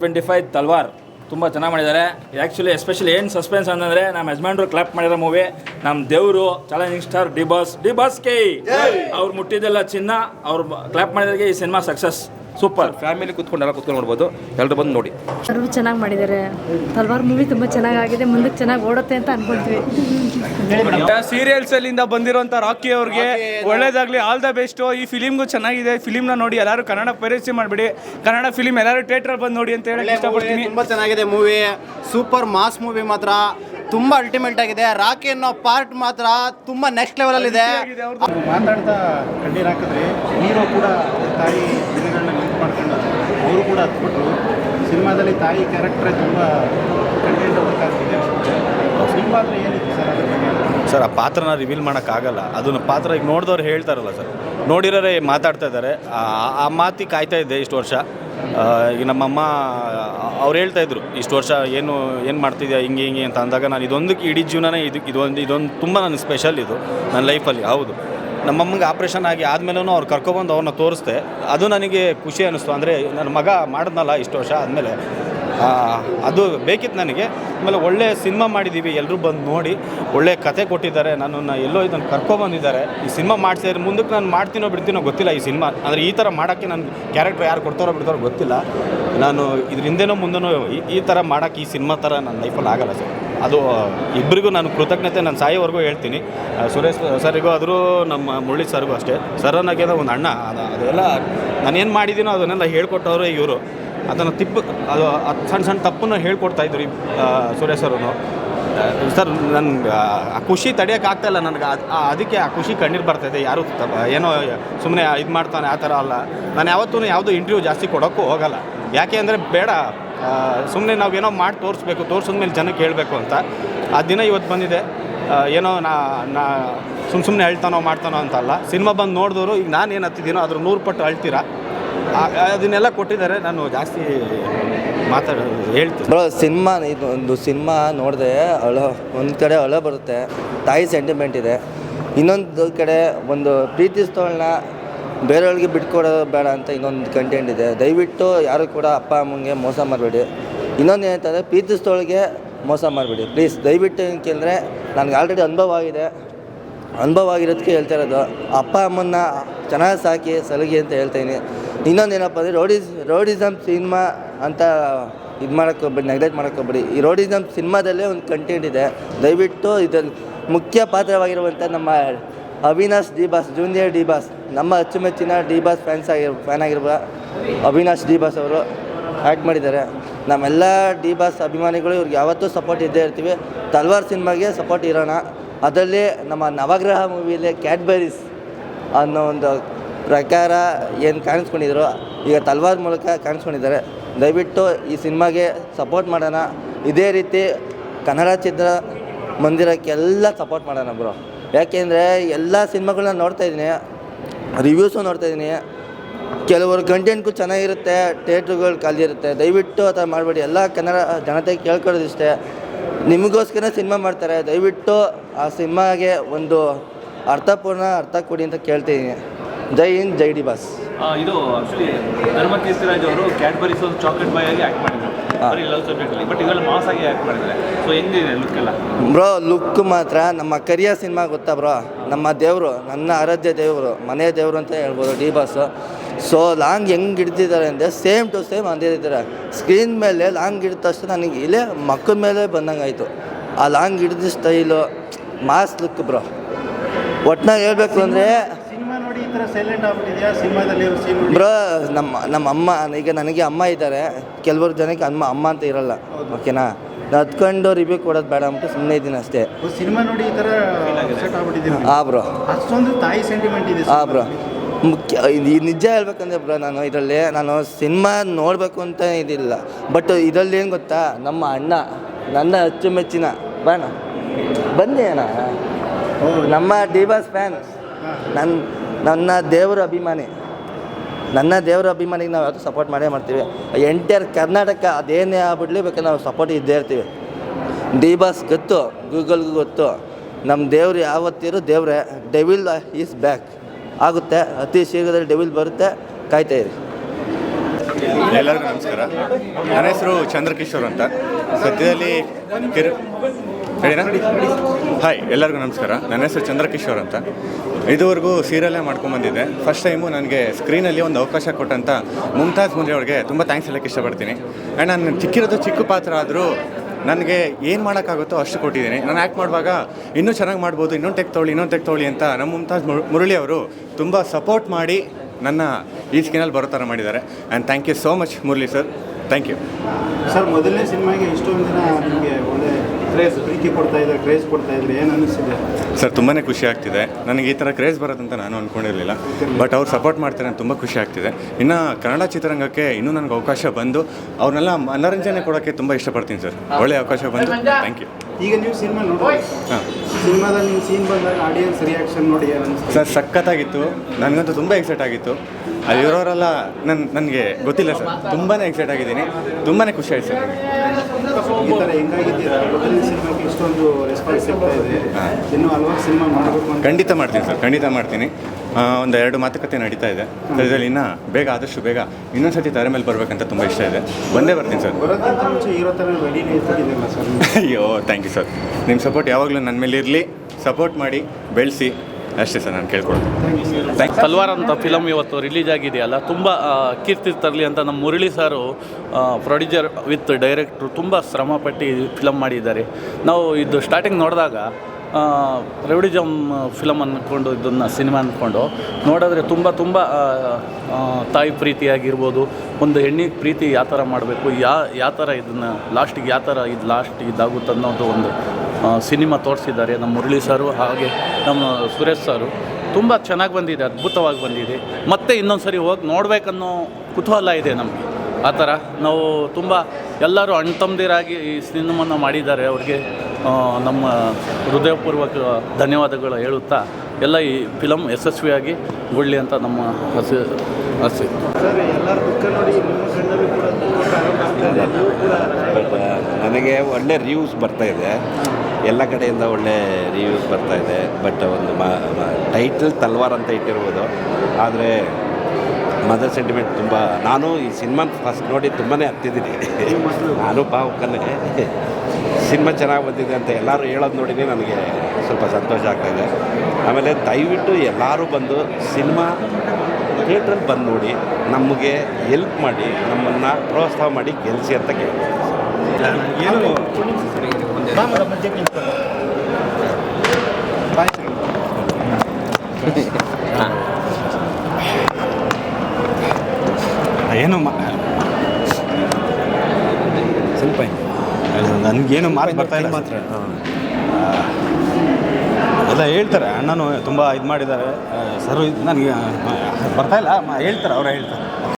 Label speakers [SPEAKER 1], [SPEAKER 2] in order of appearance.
[SPEAKER 1] Twenty five ತಲ್ವಾರ್ ತುಂಬ ಚೆನ್ನಾಗಿ ಮಾಡಿದ್ದಾರೆ. ಆ್ಯಕ್ಚುಲಿ ಎಸ್ಪೆಷಲಿ ಏನು ಸಸ್ಪೆನ್ಸ್ ಅಂತಂದರೆ ನಮ್ಮ ಯಜಮಾನ್ರು ಕ್ಲಾಪ್ ಮಾಡಿರೋ ಮೂವಿ ನಮ್ಮ ದೇವರು challenging star D boss D boss ಕೈ ಅವ್ರು ಮುಟ್ಟಿದ್ದೆಲ್ಲ ಚಿನ್ನ ಅವ್ರು ಕ್ಲಾಪ್ ಮಾಡಿದಾಗೆ ಈ ಸಿನಿಮಾ ಸಕ್ಸಸ್ ಸೂಪರ್.
[SPEAKER 2] ಫ್ಯಾಮಿಲಿ ಕುತ್ಕೊಂಡು ಎಲ್ಲ ಕುತ್ಕೊಂಡು ನೋಡ್ಬೋದು. ಎಲ್ಲರೂ ಬಂದು ನೋಡಿ.
[SPEAKER 3] ಎಲ್ಲರೂ ಚೆನ್ನಾಗಿ ಮಾಡಿದ್ದಾರೆ. ತಲ್ವಾರ್ ಮೂವಿ ತುಂಬ ಚೆನ್ನಾಗಾಗಿದೆ. ಮುಂದಕ್ಕೆ ಚೆನ್ನಾಗಿ ಓಡುತ್ತೆ ಅಂತ ಅನ್ಕೊಂತೀವಿ
[SPEAKER 4] ಸೀರಿಯಲ್ಸ್ ಅಲ್ಲಿಂದ ಬಂದಿರುವಂತ ರಾಕಿ ಅವ್ರಿಗೆ ಒಳ್ಳೇದಾಗ್ಲಿ ಆಲ್ ದ ಬೆಸ್ಟ್ ಈ ಫಿಲಿಮ್ಗೂ ಚೆನ್ನಾಗಿದೆ. ಫಿಲಿಮ್ನ ನೋಡಿ ಎಲ್ಲರೂ ಕನ್ನಡ ಪೈರಸಿ ಮಾಡಿಬಿಡಿ. ಕನ್ನಡ ಫಿಲಿಮ್ ಎಲ್ಲರೂ ಥಿಯೇಟರ್ ಬಂದು ನೋಡಿ ಅಂತ ಹೇಳಿ ಇಷ್ಟಪಡ್ತೀನಿ.
[SPEAKER 5] ತುಂಬಾ ಚೆನ್ನಾಗಿದೆ ಮೂವಿ ಸೂಪರ್ ಮಾಸ್ ಮೂವಿ ಮಾತ್ರ. ತುಂಬಾ ಅಲ್ಟಿಮೇಟ್ ಆಗಿದೆ. ರಾಕಿ ಅನ್ನೋ ಪಾರ್ಟ್ ಮಾತ್ರ ತುಂಬಾ ನೆಕ್ಸ್ಟ್ ಲೆವೆಲ್ ಅಲ್ಲಿ ಇದೆ
[SPEAKER 6] ಮಾತಾಡ್ತಾ ಕಣ್ಣೀರು ಹಾಕಿದ್ರೆ ಹೀರೋ ಕೂಡ ತಾಯಿ ಅವರು ಕೂಡ ಹತ್ಬಿಟ್ರು ಸಿನಿಮಾದಲ್ಲಿ ತಾಯಿ ಕ್ಯಾರೆಕ್ಟ್ರೇ ತುಂಬ ಕಂಟೆಂಟ್ ಪಾತ್ರ ಏನಿತ್ತು ಸರ್
[SPEAKER 7] ಸರ್, ಆ ಪಾತ್ರನ ರಿವೀಲ್ ಮಾಡೋಕ್ಕಾಗಲ್ಲ. ಅದನ್ನ ಪಾತ್ರ ಈಗ ನೋಡಿದವ್ರು ಹೇಳ್ತಾರಲ್ಲ ಸರ್. ನೋಡಿರೋರೇ ಮಾತಾಡ್ತಾ ಇದ್ದಾರೆ. ಆ- ಮಾತಿ ಕಾಯ್ತಾ ಇದ್ದೆ ಇಷ್ಟು ವರ್ಷ. ಈಗ ನಮ್ಮಮ್ಮ, ಅವ್ರು ಹೇಳ್ತಾ ಇದ್ರು, ಇಷ್ಟು ವರ್ಷ ಏನು ಏನು ಮಾಡ್ತಿದ್ಯಾ, ಹಿಂಗೆ ಹಿಂಗೆ ಅಂತ ಅಂದಾಗ ನಾನು ಇದೊಂದಕ್ಕೆ ಇಡೀ ಜೀವನನೇ ಇದು, ಇದೊಂದು ಇದೊಂದು ತುಂಬ ನನ್ನ ಸ್ಪೆಷಲ್ ಇದು. ನನ್ನ ಲೈಫಲ್ಲಿ ಹೌದು. ನಮ್ಮಮ್ಮಂಗೆ ಆಪ್ರೇಷನ್ ಆಗಿ ಆದಮೇಲೂ ಅವ್ರು ಕರ್ಕೊಬಂದು ಅವ್ರನ್ನ ತೋರಿಸ್ದೆ. ಅದು ನನಗೆ ಖುಷಿ ಅನ್ನಿಸ್ತು. ಅಂದರೆ ನನ್ನ ಮಗ ಮಾಡಿದ್ನಲ್ಲ ಇಷ್ಟು ವರ್ಷ ಆದಮೇಲೆ. ಅದು ಬೇಕಿತ್ತು ನನಗೆ. ಆಮೇಲೆ ಒಳ್ಳೆ ಸಿನಿಮಾ ಮಾಡಿದ್ದೀವಿ ಎಲ್ಲರೂ ಬಂದು ನೋಡಿ ಒಳ್ಳೆ ಕತೆ ಕೊಟ್ಟಿದ್ದಾರೆ. ನನ್ನನ್ನು ಎಲ್ಲೋ ಇದನ್ನು ಕರ್ಕೊಬಂದಿದ್ದಾರೆ. ಈ ಸಿನಿಮಾ ಮಾಡಿಸಿದ್ರೆ ಮುಂದಕ್ಕೆ ನಾನು ಮಾಡ್ತೀನೋ ಬಿಡ್ತೀನೋ ಗೊತ್ತಿಲ್ಲ ಈ ಸಿನಿಮಾ. ಅಂದರೆ ಈ ಥರ ಮಾಡೋಕ್ಕೆ ನನಗೆ ಕ್ಯಾರೆಕ್ಟರ್ ಯಾರು ಕೊಡ್ತಾರೋ ಬಿಡ್ತಾರೋ ಗೊತ್ತಿಲ್ಲ. ನಾನು ಇದ್ರ ಹಿಂದೆನೋ ಮುಂದೆನೋ ಈ- ಈ ಥರ ಮಾಡೋಕ್ಕೆ ಈ ಸಿನಿಮಾ ಥರ ನನ್ನ ಲೈಫಲ್ಲಿ ಆಗಲ್ಲ ಸರ್. ಅದು ಇಬ್ಬರಿಗೂ ನಾನು ಕೃತಜ್ಞತೆ ನಾನು ಸಾಯೋವರೆಗೂ ಹೇಳ್ತೀನಿ. ಸುರೇಶ್ ಸರಿಗೂ ಆದರೂ ನಮ್ಮ ಮುರಳಿ ಸರ್ಗೂ ಅಷ್ಟೇ. ಸರ್ ಅನ್ನೋಕ್ಕಿಂತ ಒಂದು ಅಣ್ಣ ಅದು ಅದೆಲ್ಲ ನಾನೇನು ಮಾಡಿದ್ದೀನೋ ಅದನ್ನೆಲ್ಲ ಹೇಳ್ಕೊಟ್ಟವರು ಇವರು. ಅದನ್ನು ತಿಪ್ಪು ಅದು ಅದು ಸಣ್ಣ ಸಣ್ಣ ತಪ್ಪನ್ನು ಹೇಳ್ಕೊಡ್ತಾ ಇದ್ರು ಈ, ಆ, ಸುರೇಶ್ ಸರ್ ಸರ್ ನನ್ಗೆ ಆ ಖುಷಿ ತಡೆಯೋಕ್ಕಾಗ್ತಾ ಇಲ್ಲ ನನಗೆ. ಅದಕ್ಕೆ ಆ ಖುಷಿ ಕಣ್ಣೀರು ಬರ್ತೈತೆ ಯಾರು ಏನೋ ಸುಮ್ಮನೆ ಇದು ಮಾಡ್ತಾನೆ ಆ ಥರ ಅಲ್ಲ. ನಾನು ಯಾವತ್ತೂ ಯಾವುದೂ ಇಂಟರ್ವ್ಯೂ ಜಾಸ್ತಿ ಕೊಡೋಕ್ಕೂ ಹೋಗಲ್ಲ. ಯಾಕೆ ಅಂದರೆ ಬೇಡ. ಸುಮ್ಮನೆ ನಾವೇನೋ ಮಾಡಿ ತೋರಿಸ್ಬೇಕು ತೋರಿಸಿದ್ಮೇಲೆ ಜನಕ್ಕೆ ಹೇಳಬೇಕು ಅಂತ. ಆ ದಿನ ಇವತ್ತು ಬಂದಿದೆ. ಏನೋ ನಾ ನಾ ಸುಮ್ಮ ಸುಮ್ಮನೆ ಅಳ್ತಾನೋ ಮಾಡ್ತಾನೋ ಅಂತಲ್ಲ ಸಿನಿಮಾ ಬಂದು ನೋಡಿದವರು, ಈಗ ನಾನು ಏನು ಹತ್ತಿದ್ದೀನೋ ಅದ್ರ ನೂರು ಪಟ್ಟು ಅಳ್ತೀರಾ? ಅದನ್ನೆಲ್ಲ ಕೊಟ್ಟಿದ್ದಾರೆ. ನಾನು ಜಾಸ್ತಿ ಮಾತಾಡೋದು ಹೇಳ್ತೀನಿ.
[SPEAKER 8] ಬ್ರೋ, ಸಿನಿಮಾ, ಇದು ಒಂದು ಸಿನಿಮಾ ನೋಡಿದೆ, ಅಳ, ಒಂದು ಕಡೆ ಅಳ ಬರುತ್ತೆ. ತಾಯಿ ಸೆಂಟಿಮೆಂಟ್ ಇದೆ. ಇನ್ನೊಂದು ಕಡೆ ಒಂದು ಪ್ರೀತಿಸ್ತವಳನ್ನ ಬೇರೆಯವ್ರಿಗೆ ಬಿಟ್ಕೊಡೋದು ಬೇಡ ಅಂತ ಇನ್ನೊಂದು ಕಂಟೆಂಟ್ ಇದೆ. ದಯವಿಟ್ಟು ಯಾರು ಕೂಡ ಅಪ್ಪ, ಅಮ್ಮಂಗೆ ಮೋಸ ಮಾಡಬೇಡಿ. ಇನ್ನೊಂದು ಏನಂತಂದರೆ ಪ್ರೀತಿಸ್ತೊಳಗೆ ಮೋಸ ಮಾಡಬೇಡಿ. ಪ್ಲೀಸ್ ದಯವಿಟ್ಟು ಏನಕ್ಕೆ ನನಗೆ ಆಲ್ರೆಡಿ ಅನುಭವ ಆಗಿದೆ. ಅನುಭವ ಆಗಿರೋದಕ್ಕೆ ಹೇಳ್ತಾ ಇರೋದು. ಅಪ್ಪ, ಅಮ್ಮನ್ನ ಚೆನ್ನಾಗಿ ಸಾಕಿ, ಸಲಗಿ ಅಂತ ಹೇಳ್ತಾಯಿನಿ ಇನ್ನೊಂದು ಏನಪ್ಪ ಅಂದರೆ ರೋಡಿಸ್ ರೋಡಿಸಮ್ ಸಿನಿಮಾ ಅಂತ ಇದು ಮಾಡೋಕ್ಕೆ ಹೋಗ್ಬೇಡಿ ನೆಗ್ಲೆಕ್ಟ್ ಮಾಡೋಕ್ಕೋಗ್ಬೇಡಿ ಈ ರೋಡಿಸಮ್ ಸಿನಿಮಾದಲ್ಲೇ ಒಂದು ಕಂಟೆಂಟ್ ಇದೆ. ದಯವಿಟ್ಟು ಇದರಲ್ಲಿ ಮುಖ್ಯ ಪಾತ್ರವಾಗಿರುವಂಥ ನಮ್ಮ Avinash D boss, junior D boss, ನಮ್ಮ ಅಚ್ಚುಮೆಚ್ಚಿನ ಡಿ ಬಾಸ್ ಫ್ಯಾನ್ಸ್ ಆಗಿರ್ ಫ್ಯಾನ್ ಆಗಿರುವ ಅವಿನಾಶ್ ಡಿ ಬಾಸ್ ಅವರು ಆ್ಯಕ್ಟ್ ಮಾಡಿದ್ದಾರೆ. ನಮ್ಮೆಲ್ಲ ಡಿ ಬಾಸ್ ಅಭಿಮಾನಿಗಳು ಇವ್ರಿಗೆ ಯಾವತ್ತೂ ಸಪೋರ್ಟ್ ಇದ್ದೇ ಇರ್ತೀವಿ. ತಲ್ವಾರ್ ಸಿನಿಮಾಗೆ ಸಪೋರ್ಟ್ ಇರೋಣ. ಅದರಲ್ಲಿ ನಮ್ಮ ನವಗ್ರಹ ಮೂವಿಯಲ್ಲಿ ಕ್ಯಾಡ್ಬರೀಸ್ ಅನ್ನೋ ಒಂದು ಪ್ರಕಾರ ಏನು ಕಾಣಿಸ್ಕೊಂಡಿದ್ರು, ಈಗ ತಲ್ವಾರ್ ಮೂಲಕ ಕಾಣಿಸ್ಕೊಂಡಿದ್ದಾರೆ. ದಯವಿಟ್ಟು ಈ ಸಿನಿಮಾಗೆ ಸಪೋರ್ಟ್ ಮಾಡೋಣ. ಇದೇ ರೀತಿ ಕನ್ನಡ ಚಿತ್ರ ಮಂದಿರಕ್ಕೆಲ್ಲ ಸಪೋರ್ಟ್ ಮಾಡೋಣ ಬ್ರೋ. ಯಾಕೆಂದರೆ ಎಲ್ಲ ಸಿನಿಮಾಗಳನ್ನ ನೋಡ್ತಾ ಇದ್ದೀನಿ ರಿವ್ಯೂಸು ನೋಡ್ತಾ ಇದ್ದೀನಿ. ಕೆಲವರು ಕಂಟೆಂಟ್ಗೂ ಚೆನ್ನಾಗಿರುತ್ತೆ ಥಿಯೇಟ್ರುಗಳು ಖಾಲಿ ಇರುತ್ತೆ. ದಯವಿಟ್ಟು ಆ ಥರ ಮಾಡಬೇಡಿ. ಎಲ್ಲ ಕನ್ನಡ ಜನತೆ ಕೇಳ್ಕೊಳ್ಳೋದಿಷ್ಟೇ. ನಿಮಗೋಸ್ಕರ ಸಿನಿಮಾ ಮಾಡ್ತಾರೆ. ದಯವಿಟ್ಟು ಆ ಸಿನಿಮಾಗೆ ಒಂದು ಅರ್ಥಪೂರ್ಣ ಅರ್ಥ ಕೊಡಿ ಅಂತ ಕೇಳ್ತಿದ್ದೀನಿ ಜೈ ಹಿಂದ್, ಜೈ ಡಿ ಬಾಸ್.
[SPEAKER 9] ಇದು ಆಕ್ಚುಲಿ ಧರ್ಮ ಕೀರ್ತಿರಾಜ್ ಅವರು ಕ್ಯಾಡ್ಬರೀಸ್ ಚಾಕ್ಲೇಟ್ ಬಾಯ್ ಆಗಿ ಆಕ್ಟ್ ಬರೀ ಲವ್ ಸಬ್ಜೆಕ್ಟ್ ಅಲ್ಲಿ. ಬಟ್ ಇವೆಲ್ಲ ಮಾಸ್ ಆಗಿ ಆಕ್ಟ್ ಮಾಡಿದ್ದಾರೆ. ಸೊ ಹೆಂಗಿದೆ ಲುಕ್ ಎಲ್ಲ?
[SPEAKER 8] ಬ್ರೋ ಲುಕ್ ಮಾತ್ರ ನಮ್ಮ ಕರಿಯ ಸಿನಿಮಾ ಗೊತ್ತಾ ಬ್ರೋ ನಮ್ಮ ದೇವರು ನನ್ನ ಆರಾಧ್ಯ ದೇವರು ಮನೆ ದೇವರು ಅಂತ ಹೇಳ್ಬೋದು ಡಿ ಬಾಸು ಸೊ ಲಾಂಗ್ ಹೆಂಗೆ ಹಿಡ್ದಿದ್ದಾರೆ ಅಂದರೆ ಸೇಮ್ ಟು ಸೇಮ್ ಅಂದೇ ಇದ್ದಾರೆ ಸ್ಕ್ರೀನ್ ಮೇಲೆ ಲಾಂಗ್ ಹಿಡಿದ ತಕ್ಷಣ ನನಗೆ ಇಲ್ಲೇ ಮಕ್ಕಳ ಮೇಲೆ ಬಂದಂಗೆ ಆಯಿತು. ಆ ಲಾಂಗ್ ಹಿಡಿದ ಸ್ಟೈಲು ಮಾಸ್ ಲುಕ್ ಬ್ರೋ ಒಟ್ನಾಗ ಹೇಳ್ಬೇಕು ಅಂದರೆ ಬ್ರೋ ನಮ್ಮ ನಮ್ಮ ಅಮ್ಮ ಈಗ ನನಗೆ ಅಮ್ಮ ಇದ್ದಾರೆ. ಕೆಲವರು ಜನಕ್ಕೆ ಅಮ್ಮ ಅಮ್ಮ ಅಂತ ಇರಲ್ಲ. ಓಕೆನಾ? ನಾನು ಹತ್ಕೊಂಡು ರಿವ್ಯೂ ಕೊಡೋದು ಬೇಡ ಅಂತ ಸುಮ್ಮನೆ ಇದ್ದೀನಿ ಅಷ್ಟೇ.
[SPEAKER 6] ಸಿನಿಮಾ ನೋಡಿ ಈ ಥರ
[SPEAKER 8] ಆ ಬ್ರೋ
[SPEAKER 6] ಅಷ್ಟೊಂದು ತಾಯಿ ಸೆಂಟಿಮೆಂಟ್ ಇದೆ
[SPEAKER 8] ಆ ಬ್ರೋ ಮುಖ್ಯ ನಿಜ ಹೇಳ್ಬೇಕಂದ್ರೆ ಬ್ರೋ ನಾನು ಇದರಲ್ಲಿ ನಾನು ಸಿನಿಮಾ ನೋಡಬೇಕು ಅಂತ ಇದಿಲ್ಲ. ಬಟ್ ಇದರಲ್ಲಿ ಏನು ಗೊತ್ತಾ? ನಮ್ಮ ಅಣ್ಣ ನನ್ನ ಅಚ್ಚುಮೆಚ್ಚಿನ ಬಾಣ ಬನ್ನಿ ಅಣ್ಣ. ನಮ್ಮ ಡಿ ಬಾಸ್ ಫ್ಯಾನ್ ನನ್ನ ನನ್ನ ದೇವರ ಅಭಿಮಾನಿ. ನನ್ನ ದೇವರ ಅಭಿಮಾನಿಗೆ ನಾವು ಯಾವತ್ತೂ ಸಪೋರ್ಟ್ ಮಾಡೇ ಮಾಡ್ತೀವಿ. ಎಂಟೈರ್ ಕರ್ನಾಟಕ ಅದೇನೇ ಆಗ್ಬಿಡಲಿ ಬೇಕಾದ್ರೆ ನಾವು ಸಪೋರ್ಟ್ ಇದ್ದೇ ಇರ್ತೀವಿ. ಡಿ ಬಾಸ್ ಗೊತ್ತು ಗೂಗಲ್ಗೂ ಗೊತ್ತು. ನಮ್ಮ ದೇವ್ರು ಯಾವತ್ತಿರೋ ದೇವ್ರೆ ಡೆವಿಲ್ ಈಸ್ ಬ್ಯಾಕ್ ಆಗುತ್ತೆ, ಅತಿ ಶೀಘ್ರದಲ್ಲಿ ಡೆವಿಲ್ ಬರುತ್ತೆ, ಕಾಯ್ತಾ
[SPEAKER 10] ಎಲ್ಲರಿಗೂ ನಮಸ್ಕಾರ. ನನ್ನ ಹೆಸರು ಚಂದ್ರಕಿಶೋರ್ ಅಂತ. ಸದ್ಯದಲ್ಲಿ ಕಿರು ರೆಡಿನಾ ಹಾಯ್ ಎಲ್ಲರಿಗೂ ನಮಸ್ಕಾರ. ನನ್ನ ಹೆಸರು ಚಂದ್ರಕಿಶೋರ್ ಅಂತ. ಇದುವರೆಗೂ ಸೀರಿಯಲ್ಲೇ ಮಾಡ್ಕೊಂಬಂದಿದ್ದೆ. ಫಸ್ಟ್ ಟೈಮು ನನಗೆ ಸ್ಕ್ರೀನಲ್ಲಿ ಒಂದು ಅವಕಾಶ ಕೊಟ್ಟಂಥ ಮುಮ್ತಾಜ್ ಮುನಿ ಅವ್ರಿಗೆ ತುಂಬ ಥ್ಯಾಂಕ್ಸ್ ಹೇಳಕ್ಕೆ ಇಷ್ಟಪಡ್ತೀನಿ. ಆ್ಯಂಡ್ ನಾನು ಚಿಕ್ಕಿರೋದು ಚಿಕ್ಕ ಪಾತ್ರ ಆದರೂ ನನಗೆ ಏನು ಮಾಡೋಕ್ಕಾಗುತ್ತೋ ಅಷ್ಟು ಕೊಟ್ಟಿದ್ದೀನಿ. ನಾನು ಆ್ಯಕ್ಟ್ ಮಾಡುವಾಗ ಇನ್ನೂ ಚೆನ್ನಾಗಿ ಮಾಡ್ಬೋದು, ಇನ್ನೊಂದು ಟೆಕ್ ತೊಗೊಳ್ಳಿ, ಇನ್ನೊಂದು ಟೆಕ್ ತೊಗೊಳ್ಳಿ ಅಂತ ನಮ್ಮ ಮುಮ್ತಾಜ್ ಮುರ್- ಮುರಳಿ ಅವರು ತುಂಬ ಸಪೋರ್ಟ್ ಮಾಡಿ ನನ್ನ ಈ ಸ್ಕಿನಲ್ಲಿ ಬರೋ ಥರ ಮಾಡಿದ್ದಾರೆ. And thank you so much Murali sir thank you
[SPEAKER 6] sir ಮೊದಲನೇ ಸಿನಿಮಾಗೆ ಇಷ್ಟೊಂದು ದಿನ ನಿಮಗೆ ಒಳ್ಳೆ ಕ್ರೇಜ್ ಪ್ರೀತಿ ಕೊಡ್ತಾ ಇದ್ದಾರೆ ಕ್ರೇಜ್ ಕೊಡ್ತಾ ಇದ್ದಾರೆ ಏನು ಅನಿಸಿದೆ
[SPEAKER 10] ಸರ್ ತುಂಬಾ ಖುಷಿ ಆಗ್ತಿದೆ. ನನಗೆ ಈ ಥರ ಕ್ರೇಜ್ ಬರೋದಂತ ನಾನು ಅಂದ್ಕೊಂಡಿರಲಿಲ್ಲ ಬಟ್ ಅವ್ರು ಸಪೋರ್ಟ್ ಮಾಡ್ತಾರೆ ಅಂತ ತುಂಬ ಖುಷಿ ಆಗ್ತಿದೆ. ಇನ್ನು ಕನ್ನಡ ಚಿತ್ರರಂಗಕ್ಕೆ ಇನ್ನೂ ನನಗೆ ಅವಕಾಶ ಬಂದು ಅವ್ರನ್ನೆಲ್ಲ ಮನೋರಂಜನೆ ಕೊಡೋಕ್ಕೆ ತುಂಬ ಇಷ್ಟಪಡ್ತೀನಿ ಸರ್. ಒಳ್ಳೆ ಅವಕಾಶ ಬಂದು. ಥ್ಯಾಂಕ್ ಯು
[SPEAKER 6] ಈಗ ನೀವು ಸಿನಿಮಾ ನೋಡಿ
[SPEAKER 10] ಹಾಂ.
[SPEAKER 6] ಸಿನಿಮಾದಲ್ಲಿ ನೀವು ಸೀನ್ ಬಂದಾಗ ಆಡಿಯನ್ಸ್ ರಿಯಾಕ್ಷನ್ ನೋಡಿ
[SPEAKER 10] ಸರ್ ಸಖತ್ತಾಗಿತ್ತು. ನನಗಂತೂ ತುಂಬ ಎಕ್ಸೈಟ್ ಆಗಿತ್ತು. ಅಲ್ಲಿ ಇರೋರೆಲ್ಲ ನನ್ನ ನನಗೆ ಗೊತ್ತಿಲ್ಲ ಸರ್. ತುಂಬಾ ಎಕ್ಸೈಟ್ ಆಗಿದ್ದೀನಿ. ತುಂಬಾ ಖುಷಿ ಆಯ್ತು ಸರ್.
[SPEAKER 6] ಈ ಥರ
[SPEAKER 10] ಖಂಡಿತ ಮಾಡ್ತೀನಿ ಸರ್, ಖಂಡಿತ ಮಾಡ್ತೀನಿ. ಒಂದು ಎರಡು ಮಾತುಕತೆ ನಡೀತಾ ಇದೆ. ಅದರಲ್ಲಿ ಇನ್ನೂ ಬೇಗ ಆದಷ್ಟು ಬೇಗ ಇನ್ನೊಂದು ಸತಿ ತಾರೆ ಮೇಲೆ ಬರಬೇಕಂತ ತುಂಬ ಇಷ್ಟ ಇದೆ. ಬಂದೇ ಬರ್ತೀನಿ ಸರ್.
[SPEAKER 6] ಸರ್
[SPEAKER 10] ಅಯ್ಯೋ ಥ್ಯಾಂಕ್ ಯು ಸರ್. ನಿಮ್ಮ ಸಪೋರ್ಟ್ ಯಾವಾಗಲೂ ನನ್ನ ಮೇಲೆ ಇರಲಿ ಸಪೋರ್ಟ್ ಮಾಡಿ, ಬೆಳೆಸಿ. ಅಷ್ಟೇ ಸರ್, ನಾನು ಕೇಳ್ಕೊಳ್ತೀನಿ.
[SPEAKER 9] ತಲ್ವಾರ್ ಅಂತ ಫಿಲಮ್ ಇವತ್ತು ರಿಲೀಸ್ ಆಗಿದೆಯಲ್ಲ, ತುಂಬ ಕೀರ್ತಿ ತರಲಿ ಅಂತ ನಮ್ಮ ಮುರಳಿ ಸಾರು ಪ್ರೊಡ್ಯೂಸರ್ ವಿತ್ ಡೈರೆಕ್ಟ್ರು ತುಂಬ ಶ್ರಮಪಟ್ಟು ಫಿಲಮ್ ಮಾಡಿದ್ದಾರೆ. ನಾವು ಇದು ಸ್ಟಾರ್ಟಿಂಗ್ ನೋಡಿದಾಗ ರೆವಿಡಿಜಮ್ ಫಿಲಮ್ ಅಂದ್ಕೊಂಡು ಇದನ್ನು ಸಿನಿಮಾ ಅಂದ್ಕೊಂಡು ನೋಡಿದ್ರೆ ತುಂಬ ತುಂಬ ತಾಯಿ ಪ್ರೀತಿಯಾಗಿರ್ಬೋದು ಒಂದು ಹೆಣ್ಣಿಗೆ ಪ್ರೀತಿ ಯಾವ ಥರ ಮಾಡಬೇಕು, ಯಾ ಯಾವ ಥರ ಇದನ್ನು ಲಾಸ್ಟಿಗೆ ಯಾವ ಥರ ಇದು ಲಾಸ್ಟ್ ಇದಾಗುತ್ತೆ ಅನ್ನೋದು ಒಂದು ಸಿನಿಮಾ ತೋರಿಸಿದ್ದಾರೆ. ನಮ್ಮ ಮುರಳಿ ಸಾರು ಹಾಗೆ ನಮ್ಮ ಸುರೇಶ್ ಸಾರು ತುಂಬ ಚೆನ್ನಾಗಿ ಬಂದಿದೆ, ಅದ್ಭುತವಾಗಿ ಬಂದಿದೆ. ಮತ್ತೆ ಇನ್ನೊಂದು ಸರಿ ಹೋಗಿ ನೋಡಬೇಕನ್ನೋ ಕುತೂಹಲ ಇದೆ ನಮಗೆ. ಆ ಥರ ನಾವು ತುಂಬ ಎಲ್ಲರೂ ಅಣ್ತಮ್ಮದಿರಾಗಿ ಈ ಸಿನಿಮಾನ ಮಾಡಿದ್ದಾರೆ. ಅವ್ರಿಗೆ ನಮ್ಮ ಹೃದಯಪೂರ್ವಕ ಧನ್ಯವಾದಗಳು ಹೇಳುತ್ತಾ, ಎಲ್ಲ ಈ ಫಿಲಮ್ ಯಶಸ್ವಿಯಾಗಿ ಗುಳ್ಳಿ ಅಂತ ನಮ್ಮ ಹಸಿ
[SPEAKER 11] ಹಸಿ ನನಗೆ ಒಳ್ಳೆ ರಿವ್ಯೂಸ್ ಬರ್ತಾ ಇದೆ. ಎಲ್ಲ ಕಡೆಯಿಂದ ಒಳ್ಳೆ ರಿವ್ಯೂಸ್ ಬರ್ತಾ ಇದೆ. ಬಟ್ ಒಂದು ಟೈಟಲ್ ತಲ್ವಾರ್ ಅಂತ ಇಟ್ಟಿರ್ಬೋದು. ಆದರೆ ಮದರ್ ಸೆಂಟಿಮೆಂಟ್ ತುಂಬ ನಾನು ಈ ಸಿನಿಮಾ ಫಸ್ಟ್ ನೋಡಿ ತುಂಬಾ ಹತ್ತಿದ್ದೀನಿ. ನಾನು ಭಾವುಕನೇ ಸಿನಿಮಾ ಚೆನ್ನಾಗಿ ಬಂದಿದೆ ಅಂತ ಎಲ್ಲರೂ ಹೇಳೋದು ನೋಡಿನೇ ನನಗೆ ಸ್ವಲ್ಪ ಸಂತೋಷ ಆಗ್ತಾಯಿದೆ ಆಮೇಲೆ ದಯವಿಟ್ಟು ಎಲ್ಲರೂ ಬಂದು ಸಿನಿಮಾ ಥಿಯೇಟ್ರಲ್ಲಿ ಬಂದು ನೋಡಿ ನಮಗೆ ಎಲ್ಪ್ ಮಾಡಿ ನಮ್ಮನ್ನು ಪ್ರೋತ್ಸಾಹ ಮಾಡಿ ಗೆಲ್ಲಿಸಿ ಅಂತ ಕೇಳ್ತೀನಿ.
[SPEAKER 6] ಏನು
[SPEAKER 7] ಸ್ವಲ್ಪ ನನಗೇನು ಮಾರ್ಕ್ ಬರ್ತಾ ಇಲ್ಲ. ಮಾತ್ರ. ಎಲ್ಲ ಹೇಳ್ತಾರೆ ಅಣ್ಣನು ತುಂಬ ಇದು ಮಾಡಿದ್ದಾರೆ. ಸರ್ ನನಗೆ ಬರ್ತಾ ಇಲ್ಲ ಹೇಳ್ತಾರೆ ಅವರೇ ಹೇಳ್ತಾರೆ.